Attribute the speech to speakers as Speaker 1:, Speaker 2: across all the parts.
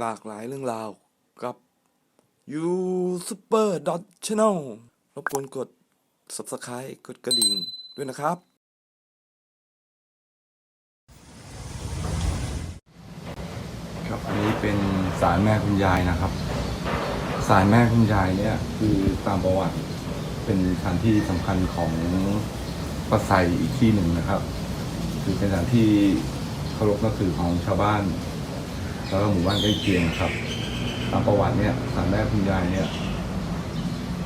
Speaker 1: หลากหลายเรื่องราวกับ You Super Dot Channel รบกวนกด Subscribe กดกระดิ่งด้วยนะครับ
Speaker 2: ครับอันนี้เป็นศาลแม่คุณยายนะครับศาลแม่คุณยายเนี่ยคือตามประวัติเป็นสถานที่สำคัญของปัสไซอีกที่หนึ่งนะครับ คือเป็นสถานที่เคารพนับถือของชาวบ้าน แล้วก็หมู่บ้านใกล้เคียงครับ ตามประวัติเนี่ยศาลแม่คุณยายเนี่ย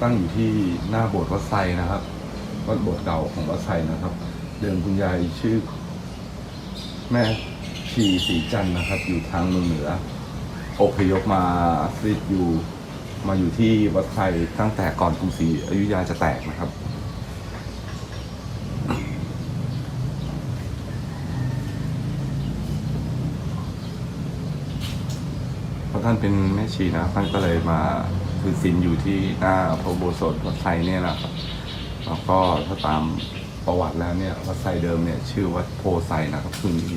Speaker 2: ตั้งอยู่ที่หน้าโบสถ์วัดไซนะครับวัดโบสถ์เก่าของวัดไซนะครับ เดิมคุณยายชื่อ แม่ชีสีจันนะครับ อยู่ทางเมืองเหนืออพยพมาสถิตอยู่มาอยู่ที่วัดไทยตั้งแต่ก่อนกรุงศรีอยุธยาจะแตกนะครับ เพราะท่านเป็นแม่ชีนะท่านก็เลยมาคือศีลอยู่ที่หน้าพระโบสถวัดไทยเนี่ยนะครับแล้วก็ถ้าตามประวัติแล้วเนี่ยวัดไซเดิมเนี่ยชื่อวัดโพไซนะครับคือมี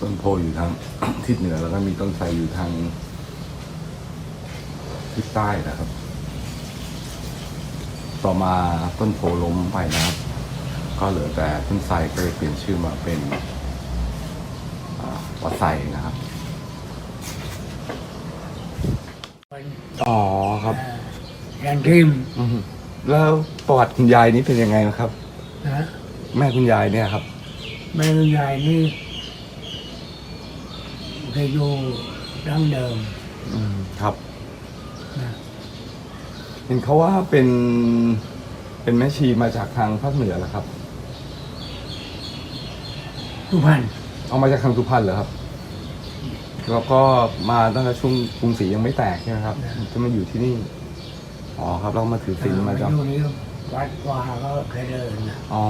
Speaker 2: ต้นโพอยู่ทางทิศเหนือแล้วก็มีต้นไทรอยู่ทางทิศใต้นะครับ ต่อมาต้นโพล้มไปนะครับ ก็เหลือแต่ต้นไทรก็เลยเปลี่ยนชื่อมาเป็นวัดไซนะครับ อ๋อครับ
Speaker 3: ยันทิม
Speaker 2: อืมแล้วประวัติคุณยายนี้เป็นยังไงนะครับ
Speaker 3: นะ
Speaker 2: แม่คุณยายเนี่ยครับ
Speaker 3: แม่คุณยายนี่เคยอยู่ดั้งเดิม
Speaker 2: อืมครับ
Speaker 3: นะ
Speaker 2: เห็นเขาว่าเป็นเป็นแม่ชีมาจากทางภาคเหนือเหรอครับ
Speaker 3: สุพรรณ
Speaker 2: เอามาจากทางสุพรรณเหรอครับ แล้วก็มาตั้งแต่ช่วงกรุงศรียังไม่แตกใช่ไหมครับจะมาอยู่ที่นี่ อ๋อครับเรามาถือศีลมาจาก
Speaker 3: อยู่นี่วัดวาก็เคยเดินนะ
Speaker 2: อ๋อ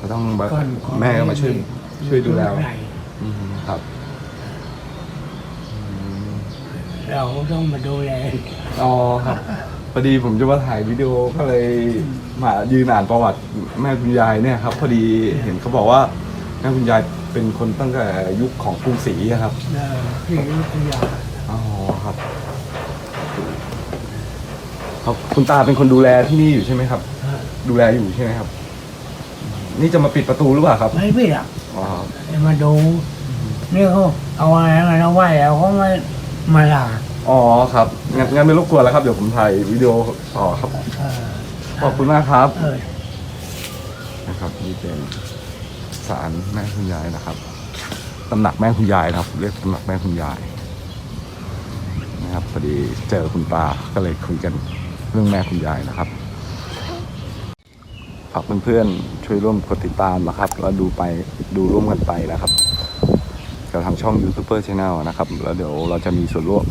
Speaker 2: ก็ต้องแบบ
Speaker 3: ก่อนก่อน
Speaker 2: แม่ก็มาช่วยช่วยดูแล
Speaker 3: อยู่ข้างใน
Speaker 2: อืมครับอืม
Speaker 3: เราก็ต้องมาดูแล
Speaker 2: อ๋อครับพอดีผมจะมาถ่ายวิดีโอก็เลยมายืนอ่านประวัติแม่คุณยายเนี่ยครับ พอดีเห็นเขาบอกว่า แม่คุณยายเป็นคนตั้งแต่ยุคของกรุงศรีอะครับ
Speaker 3: เออที่อยุธยา
Speaker 2: อ๋อครับครับคุณตาเป็นคนดูแลที่นี่อยู่ใช่ไหมครับ
Speaker 3: ฮะ
Speaker 2: ดูแลอยู่ใช่ไหมครับ นี่จะมาปิดประตูหรือเปล่าครับ
Speaker 3: ไม่พี่หรอก
Speaker 2: อ๋อ
Speaker 3: จะมาดูนี่เขาเอาอะไรมาเอาไหว้แล้วเขาไม่มาลา
Speaker 2: อ๋อครับงั้นงั้นไม่รบกวนแล้วครับเดี๋ยวผมถ่ายวิดีโอต่อครับ
Speaker 3: เออ
Speaker 2: ขอบคุณมากครับ
Speaker 3: เออ
Speaker 2: นะครับนี่เป็น ศาลแม่คุณยายนะครับตำหนักแม่คุณยายนะครับ เรียกตำหนักแม่คุณยายนะครับพอดีเจอคุณตาก็เลยคุยกันเรื่องแม่คุณยายนะครับฝากเพื่อนๆช่วยร่วมกดติดตามนะครับ แล้วดูไปดูร่วมกันไปนะครับกับทางช่อง YouTuber Channel นะครับ แล้วเดี๋ยวเราจะมีส่วนร่วม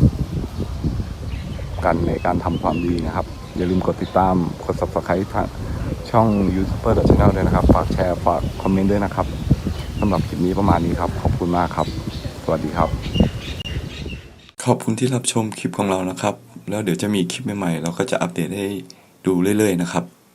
Speaker 2: กันในการทำความดีนะครับ อย่าลืมกดติดตามกด subscribe ทาง ช่อง YouTuber Channel ด้วยนะครับ ฝากแชร์ ฝากคอมเมนต์ด้วยนะครับสำหรับคลิปนี้ประมาณนี้ครับ ขอบคุณมากครับ สวัสดีครับ
Speaker 1: ขอบคุณที่รับชมคลิปของเรานะครับ แล้วเดี๋ยวจะมีคลิปใหม่ๆ เราก็จะอัปเดตให้ดูเรื่อยๆนะครับ